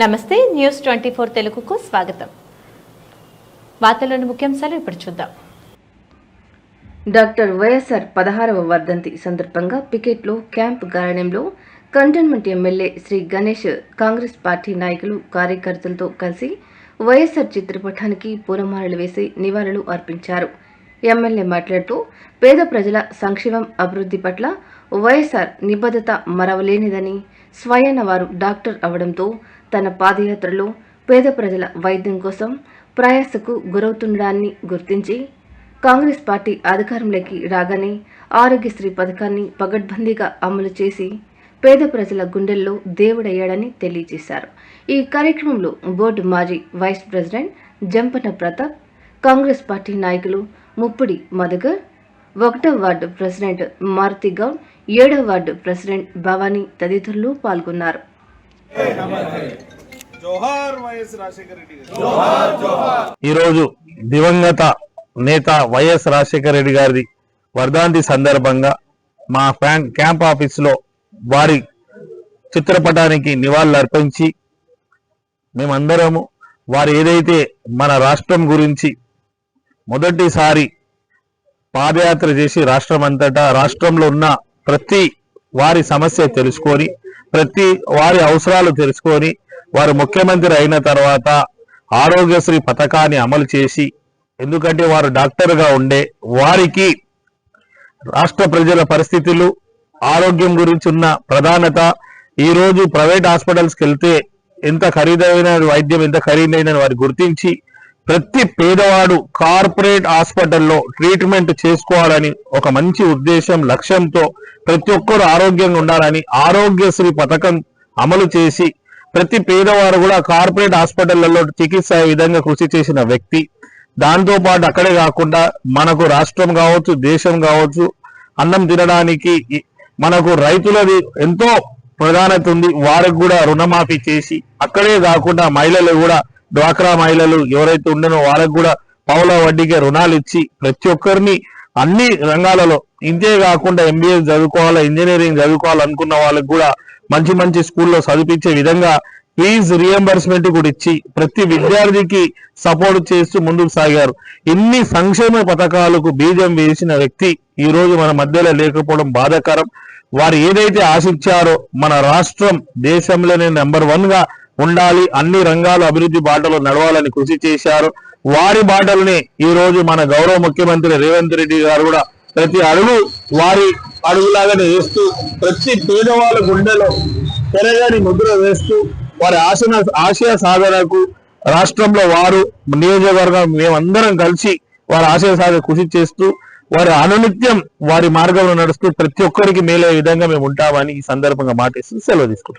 నమస్తే news twenty four తెలుగుకు స్వాగతం. వార్తలను ముఖ్యాంశాలు ఇప్పుడు చూద్దాం. డాక్టర్ వైఎస్ఆర్ పదహారవ వర్ధంతి సందర్భంగా పికెట్లో క్యాంప్ గార్డెన్లో cantonment MLA Shri Ganesh Congress party నాయకులు కార్యకర్తలతో కలిసి వైఎస్ఆర్ చిత్రపటానికి పూలమాలలు వేసి నివాళులు అర్పించారు. ఎమ్మెల్యే మాట్లాడుతూ పేద ప్రజల సంక్షేమం అభివృద్ధి పట్ల వైఎస్ఆర్ నిబద్ధత మరవలేనిదని స్వయాన వారు డాక్టర్ అవడంతో తన పాదయాత్రలో పేద ప్రజల వైద్యం కోసం ప్రయాసకు గురవుతుండడాన్ని గుర్తించి కాంగ్రెస్ పార్టీ అధికారంలోకి రాగానే ఆరోగ్యశ్రీ పథకాన్ని పగడ్బందీగా అమలు చేసి పేద ప్రజల గుండెల్లో దేవుడయ్యాడని తెలియజేశారు. ఈ కార్యక్రమంలో బోర్డు మాజీ vice president Jampana Pratap Congress party నాయకులు ముప్పుడి మధుగర్ ఒకటో వార్డు ప్రెసిడెంట్ మారుతి గౌడ్ ఏడో వార్డు ప్రెసిడెంట్ భవానీ తదితరులు పాల్గొన్నారు. ఈరోజు దివంగత నేత వైఎస్ రాజశేఖర రెడ్డి గారిది వర్ధంతి సందర్భంగా మా ఫ్యాన్ క్యాంప్ ఆఫీస్లో వారి చిత్రపటానికి నివాళులు అర్పించి మేమందరము వారు ఏదైతే మన రాష్ట్రం గురించి మొదటిసారి పాదయాత్ర చేసి రాష్ట్రం అంతటా రాష్ట్రంలో ఉన్న ప్రతి వారి సమస్య తెలుసుకొని ప్రతి వారి అవసరాలు తెలుసుకొని వారు ముఖ్యమంత్రి అయిన తర్వాత ఆరోగ్యశ్రీ పథకాన్ని అమలు చేసి ఎందుకంటే వారు డాక్టర్గా ఉండే వారికి రాష్ట్ర ప్రజల పరిస్థితులు ఆరోగ్యం గురించి ఉన్న ప్రధానత ఈరోజు ప్రైవేట్ హాస్పిటల్స్కి వెళ్తే ఎంత ఖరీదైన వైద్యం ఎంత ఖరీదైన వారు గుర్తించి ప్రతి పేదవాడు కార్పొరేట్ హాస్పిటల్లో ట్రీట్మెంట్ చేసుకోవాలని ఒక మంచి ఉద్దేశం లక్ష్యంతో ప్రతి ఒక్కరు ఆరోగ్యంగా ఉండాలని ఆరోగ్యశ్రీ పథకం అమలు చేసి ప్రతి పేదవారు కూడా కార్పొరేట్ హాస్పిటళ్ళలో చికిత్స విధంగా కృషి చేసిన వ్యక్తి. దాంతో పాటు అక్కడే కాకుండా మనకు రాష్ట్రం కావచ్చు దేశం కావచ్చు అన్నం తినడానికి మనకు రైతులది ఎంతో ప్రధానత ఉంది. వారికి కూడా రుణమాఫీ చేసి అక్కడే కాకుండా మహిళలు కూడా డ్వాక్రా మహిళలు ఎవరైతే ఉండనో వాళ్ళకు కూడా పౌల వడ్డీకే రుణాలు ఇచ్చి ప్రతి ఒక్కరిని అన్ని రంగాలలో ఇంతే కాకుండా ఎంబీఏ చదువుకోవాలా ఇంజనీరింగ్ చదువుకోవాలనుకున్న వాళ్ళకి కూడా మంచి మంచి స్కూల్లో చదివించే విధంగా ఫీజ్ రియంబర్స్మెంట్ కూడా ఇచ్చి ప్రతి విద్యార్థికి సపోర్ట్ చేస్తూ ముందుకు సాగారు. ఇన్ని సంక్షేమ పథకాలకు బీజం వేసిన వ్యక్తి ఈ రోజు మన మధ్యలో లేకపోవడం బాధాకరం. వారు ఏదైతే ఆశించారో మన రాష్ట్రం దేశంలోనే నెంబర్ వన్గా ఉండాలి. అన్ని రంగాలు అభివృద్ధి బాటలో నడవాలని కృషి చేశారు. వారి బాటలనే ఈ రోజు మన గౌరవ ముఖ్యమంత్రి రేవంత్ రెడ్డి గారు కూడా ప్రతి అడుగు వారి అడుగులాగానే వేస్తూ ప్రతి పేదవాళ్ళ గుండెలో పెరగని ముద్ర వేస్తూ వారి ఆశన ఆశయ సాధనకు రాష్ట్రంలో వారు నియోజకవర్గం మేమందరం కలిసి వారి ఆశయ సాధన కృషి చేస్తూ వారి అనునిత్యం వారి మార్గంలో నడుస్తూ ప్రతి ఒక్కరికి మేలే విధంగా మేము ఉంటామని ఈ సందర్భంగా మాటిస్తూ సెలవు తీసుకుంటాం